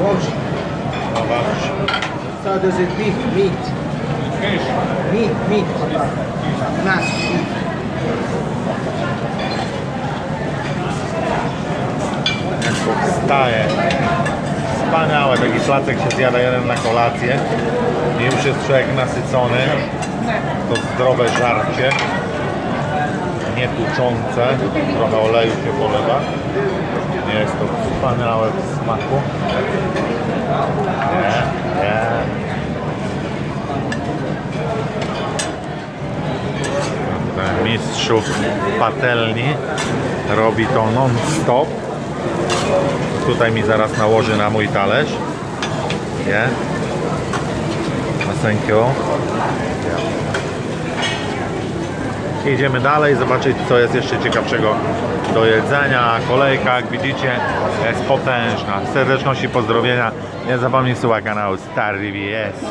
Właśnie. So does it beef, meat. Meat, meat. Nas, meat. Jak powstaje. Wspaniałe, taki placek się zjada jeden na kolację. I już jest człowiek nasycony. To zdrowe żarcie. Nie tuczące. Trochę oleju się polewa. Jest to wspaniałe w smaku. Nie, nie. Ten mistrzów patelni robi to non-stop. Tutaj mi zaraz nałoży na mój talerz. Nie? Thank you. Idziemy dalej, zobaczyć co jest jeszcze ciekawszego do jedzenia. Kolejka, jak widzicie, jest potężna. Serdeczności pozdrowienia. Nie zapomnij suba kanału Star VS.